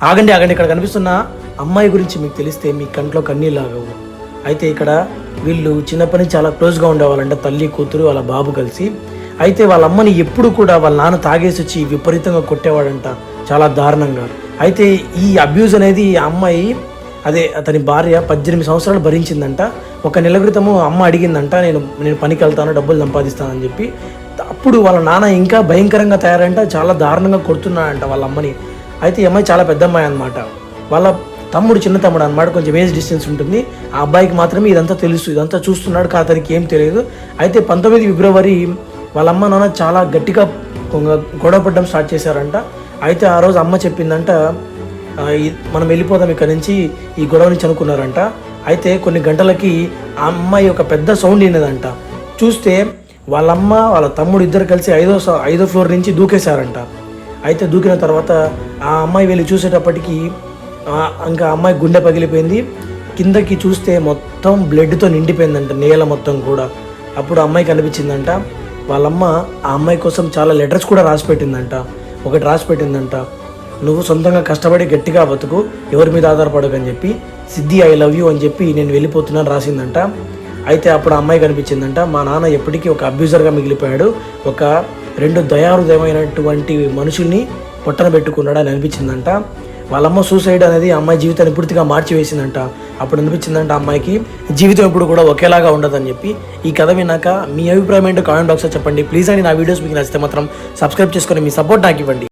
ఆగండి ఆగండి ఇక్కడ కనిపిస్తున్న అమ్మాయి గురించి మీకు తెలిస్తే మీ కంట్లో కన్నీళ్ళు అయితే ఇక్కడ వీళ్ళు చిన్నప్పటి నుంచి చాలా క్లోజ్గా ఉండేవాళ్ళంట తల్లి కూతురు వాళ్ళ బాబు కలిసి. అయితే వాళ్ళ అమ్మని ఎప్పుడు కూడా వాళ్ళ నాన్న తాగేసి వచ్చి విపరీతంగా కొట్టేవాడంట చాలా దారుణంగా. అయితే ఈ అబ్యూజ్ అనేది ఈ అమ్మాయి అదే అతని భార్య పద్దెనిమిది సంవత్సరాలు భరించిందంట. ఒక నెల క్రితము అమ్మ అడిగిందంట నేను నేను పనికి వెళ్తాను డబ్బులు సంపాదిస్తానని చెప్పి. అప్పుడు వాళ్ళ నాన్న ఇంకా భయంకరంగా తయారంట చాలా దారుణంగా కొడుతున్నాడంట వాళ్ళ అమ్మని అయితే ఈ అమ్మాయి చాలా పెద్ద అమ్మాయి అనమాట వాళ్ళ తమ్ముడు చిన్న తమ్ముడు అనమాట కొంచెం ఏజ్ డిస్టెన్స్ ఉంటుంది. ఆ అబ్బాయికి మాత్రమే ఇదంతా తెలుసు. ఇదంతా చూస్తున్నాడు కానీ అతనికి ఏం తెలియదు. అయితే పంతొమ్మిది ఫిబ్రవరి వాళ్ళ అమ్మ నాన్న చాలా గట్టిగా గొడవపడడం గొడవ స్టార్ట్ చేశారంట. అయితే ఆ రోజు అమ్మ చెప్పిందంట మనం వెళ్ళిపోదాం ఇక్కడ నుంచి. ఈ గొడవ నుంచి అనుకున్నారంట. అయితే కొన్ని గంటలకి ఆ అమ్మాయి ఒక పెద్ద సౌండ్ వినదంట చూస్తే వాళ్ళమ్మ వాళ్ళ తమ్ముడు ఇద్దరు కలిసి ఐదో స- ఐదో ఫ్లోర్ నుంచి దూకేశారంట. అయితే దూకిన తర్వాత ఆ అమ్మాయి వెళ్ళి చూసేటప్పటికి ఇంకా అమ్మాయి గుండె పగిలిపోయింది. కిందకి చూస్తే మొత్తం బ్లడ్తో నిండిపోయిందంట నేల మొత్తం కూడా. అప్పుడు అమ్మాయి కనిపించిందంట. వాళ్ళమ్మ ఆ అమ్మాయి కోసం చాలా లెటర్స్ కూడా రాసి పెట్టిందంట. ఒకటి రాసి పెట్టిందంట. నువ్వు సొంతంగా కష్టపడి గట్టిగా బతుకు ఎవరి మీద ఆధారపడకని చెప్పి సిద్ధి ఐ లవ్ యూ అని చెప్పి నేను వెళ్ళిపోతున్నాను రాసిందంట. అయితే అప్పుడు అమ్మాయి కనిపించిందంట. మా నాన్న ఎప్పటికీ ఒక అబ్యూజర్గా మిగిలిపోయాడు. ఒక రెండు దయాహృదయమైనటువంటి మనుషుల్ని పొట్టన పెట్టుకున్నాడు అని అనిపించిందంట. వాళ్ళమ్మ సూసైడ్ అనేది అమ్మాయి జీవితాన్ని పూర్తిగా మార్చివేసిందంట. అప్పుడు అనిపించిందంట అమ్మాయికి జీవితం ఎప్పుడు కూడా ఒకేలాగా ఉండదని చెప్పి. ఈ కథ విన్నాక మీ అభిప్రాయం ఏంటో కామెంట్ బాక్స్లో చెప్పండి. ప్లీజ్ అని నా వీడియోస్ మీకు నచ్చితే మాత్రం సబ్స్క్రైబ్ చేసుకొని మీ సపోర్ట్ నాకు ఇవ్వండి.